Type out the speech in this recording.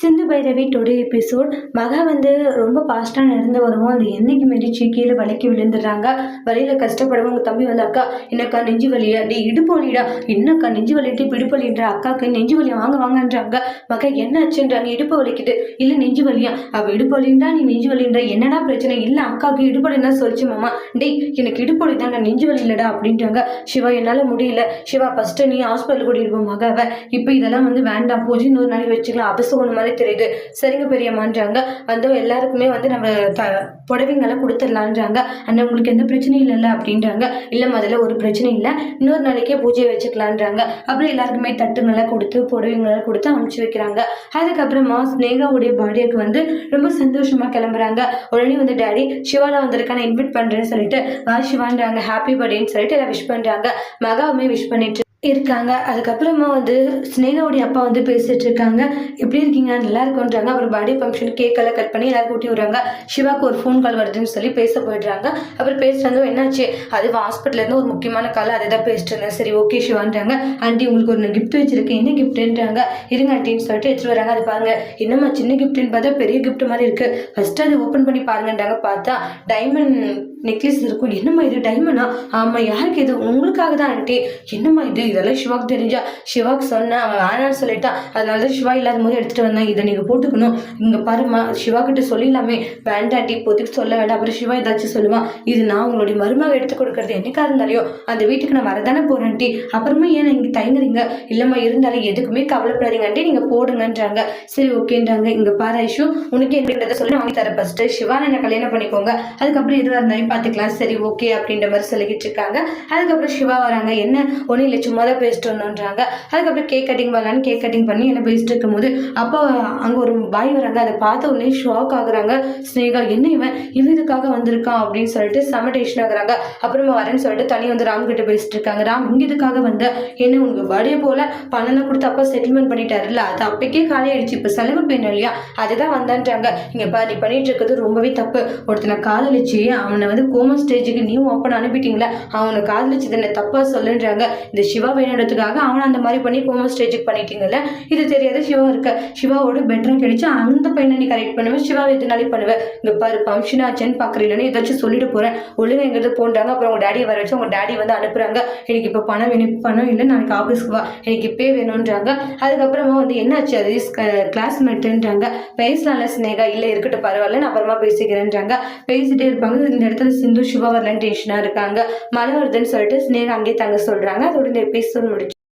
Sindhu Bhairavi today episode மகா வந்து ரொம்ப ஃபாஸ்ட்டாக நடந்து வருவோம் அந்த என்றைக்கு மிதிச்சு கீழே வலிக்கு விழுந்துடுறாங்க. வழியில் கஷ்டப்படவும் உங்கள் தம்பி வந்து அக்கா என்னக்கா நெஞ்சு வலியா? டே இடுப்பு வலிடா? என்னக்கா நெஞ்சு வலிட்டு இப்போ இடுப்பு வலின்ற? அக்காவுக்கு நெஞ்சு வலி வாங்க வாங்கன்றாங்க. மகா என்ன ஆச்சுன்றாங்க இடுப்பு வலிக்கிட்டு. இல்லை நெஞ்சு வலியா? அவள் இடுப்பு வலின்றா நீ நெஞ்சு வலின்ற? என்னடா பிரச்சனை? இல்லை அக்காவுக்கு இடுப்பு வலின்னா சொல்லிச்சு மாமா. டே எனக்கு இடுப்பு வலி தான்டா நெஞ்சு வலி இல்லடா அப்படின்றாங்க. சிவா என்னால் முடியல. சிவா ஃபஸ்ட்டு நீ ஹாஸ்பிட்டல் கூட்டிட்டு போ மகாவை. இப்போ இதெல்லாம் வந்து வேண்டாம். போச்சு இன்னொரு நாளைக்கு வச்சுக்கலாம். அபசகுணம் மாதிரி தெரியுது. சரிங்க பெரியம்மான்றாங்க. அந்த எல்லாருக்குமே வந்து நம்ம த புடவைங்களை கொடுத்துடலான்றாங்க. அண்ணா உங்களுக்கு எந்த பிரச்சனையும் இல்லைல்ல அப்படின்றாங்க. இல்லை முதல்ல ஒரு பிரச்சனை இல்லை. இன்னொரு நாளைக்கே பூஜையை வச்சுக்கலான்றாங்க. அப்புறம் எல்லாருக்குமே தட்டுங்களை கொடுத்து புடவைங்களை கொடுத்து அமுச்சு வைக்கிறாங்க. அதுக்கப்புறமா ஸ்னேகாவுடைய பர்த்டேக்கு வந்து ரொம்ப சந்தோஷமா கிளம்புறாங்க. உடனே வந்து டேடி சிவாலா வந்திருக்கான நான் இன்வைட் பண்றேன்னு சொல்லிட்டு வா சிவான்றாங்க. ஹாப்பி பர்த்டேன்னு சொல்லிட்டு எல்லாம் விஷ் பண்றாங்க. மகாவுமே விஷ் பண்ணிட்டு இருக்காங்க. அதுக்கப்புறமா வந்து ஸ்னேகாவுடைய அப்பா வந்து பேசிட்டு இருக்காங்க எப்படி இருக்கீங்க? நல்லா இருக்கோன்றாங்க. அப்புறம் பர்த்டே ஃபங்க்ஷன் கேக்கெல்லாம் கட் பண்ணி எல்லாரும் கூட்டி விடுறாங்க. சிவாக்கு ஒரு ஃபோன் கால் வருதுன்னு சொல்லி பேச போயிடுறாங்க. அப்புறம் பேசுறாங்க என்னாச்சு? அது ஹாஸ்பிட்டல்ல இருந்து ஒரு முக்கியமான கால் அதை தான் பேசிட்டு இருந்தேன் சரி ஓகே சிவான்றாங்க. ஆண்டி உங்களுக்கு ஒரு கிஃப்ட் வச்சிருக்கேன். என்ன கிஃப்ட்ன்றாங்க இருங்க ஆண்டின்னு சொல்லிட்டு எடுத்துட்டு வராங்க. அது பாருங்க. என்னம்மா சின்ன கிஃப்ட்டுன்னு பார்த்தா பெரிய கிஃப்ட் மாதிரி இருக்கு. ஃபர்ஸ்ட் அதை ஓப்பன் பண்ணி பாருங்கன்றாங்க. பார்த்தா டைமண்ட் நெக்லஸ் இருக்கும் என்னம்மா இது டைமண்டா ஆமாம் யாருக்கு இது? உங்களுக்காக தான் ஆண்டி என்னம்மா இது? இதெல்லாம் சிவாக்கு தெரிஞ்சா சிவாக்கு சொன்னேன் அவன் வேணான்னு சொல்லிட்டான் அதனால தான் சிவா இல்லாத போது எடுத்துகிட்டு வந்தேன். இதை நீங்கள் போட்டுக்கணும். இங்கே பாரும்மா சிவா கிட்ட சொல்லிடலாமே. வேண்டாண்டி இப்போதைக்கு சொல்ல வேண்டாம். அப்புறம் சிவா ஏதாச்சும் சொல்லுவான் இது நான் உங்களுடைய மருமக எடுத்து கொடுக்குறது. என்னைக்காக இருந்தாலையோ அந்த வீட்டுக்கு நான் வரதானே போகிறேன்ட்டி அப்புறமா ஏன் இங்கே தயங்குறீங்க? இல்லைம்மா இருந்தாலும் எதுக்குமே கவலைப்படாதீங்க ஆண்டி. போடுங்கன்றாங்க. சரி ஓகேன்றாங்க. இங்கே பாரு ஐஷு உனக்கு என்னன்றதை சொல்லி வாங்கி தர ஃபஸ்ட்டு சிவா என்ன கல்யாணம் பண்ணிக்கோங்க. அதுக்கப்புறம் எதுவாக இருந்தாலும் பார்த்துக்கலாம். சரி ஓகே அப்படின்ற மாதிரி சொல்லிக்கிட்டு இருக்காங்க. அதுக்கப்புறம் சிவா வராங்க. என்ன? ஒன்றும் இல்லை சும்மா தான் பேசிட்டு வந்தோன்றாங்க. அதுக்கப்புறம் கேக் கட்டிங் பண்ணலான்னு கேக் கட்டிங் பண்ணி என்ன பேசிட்டு இருக்கும்போது அப்போ அங்கே ஒரு பாய் வராங்க. அதை பார்த்த உடனே ஷாக் ஆகுறாங்க. ஸ்னேகா என்ன இவன்? இவன் இதுக்காக வந்திருக்கான்? அப்படின்னு சொல்லிட்டு செம டென்ஷன் ஆகுறாங்க. அப்புறமா வரேன்னு சொல்லிட்டு தனி வந்து ராம் கிட்ட பேசிட்டு இருக்காங்க. ராம் இங்கே இதுக்காக வந்த? என்ன உனக்கு பர்த்டே போல? பணம்லாம் கொடுத்து அப்பா செட்டில்மெண்ட் பண்ணிட்டாருல்ல? அது அப்பக்கே காலி ஆயிடுச்சு. இப்போ செலவு வேணும் இல்லையா அதுதான் வந்தான்றாங்க இங்கே பா பண்ணிட்டு இருக்கிறது ரொம்பவே தப்பு. ஒருத்தனை காதலிச்சு அவனை வந்து கோம ஸ்டேஜுக்கு நீயும் ஓப்பன் அனுப்பிட்டீங்களே? அவனை காதலிச்சது என்ன தப்பா சொல்லுன்றாங்க. இந்த சிவா வேணுன்றதுக்காக அவனை அந்த மாதிரி பண்ணி கோம ஸ்டேஜுக்கு பண்ணிட்டீங்கல்ல? இது தெரியாத சிவா இருக்க. சிவாவோட பெட்டராக கிடைச்சு அந்த பையனை நீ கரெக்ட் பண்ணுவேன் சிவாவை எதுனாலே பண்ணுவேன் இங்க பாரு ஃபங்க்ஷன் ஆச்சுன்னு பார்க்குறீங்களன்னு ஏதாச்சும் சொல்லிட்டு போறேன். ஒழுங்கா எங்கிறது போன்றாங்க. அப்புறம் உங்க டேடியை வர வச்சு உங்க டேடி வந்து அனுப்புறாங்க. எனக்கு இப்போ பணம் வேணும் பணம் இல்லை நாளைக்கு ஆஃபீஸ்க்கு வா. எனக்கு இப்பே வேணுன்றாங்க. அதுக்கப்புறமா வந்து என்னாச்சு அது? கிளாஸ்மேட்டுன்றாங்க பேசலாம்ல ஸ்னேகா இல்லை இருக்கட்டும் பரவாயில்ல நான் அப்புறமா பேசிக்கிறேன்றாங்க. பேசிட்டே இருப்பாங்க. இந்த இடத்துல சிந்து சிவவர்ணன் டென்ஷனாக இருக்காங்க. மலவர்தன் சொல்லிட்டு ஸ்னேகா அங்கேயே தங்க சொல்கிறாங்க அதோட இந்த எபிசோட் முடிச்சு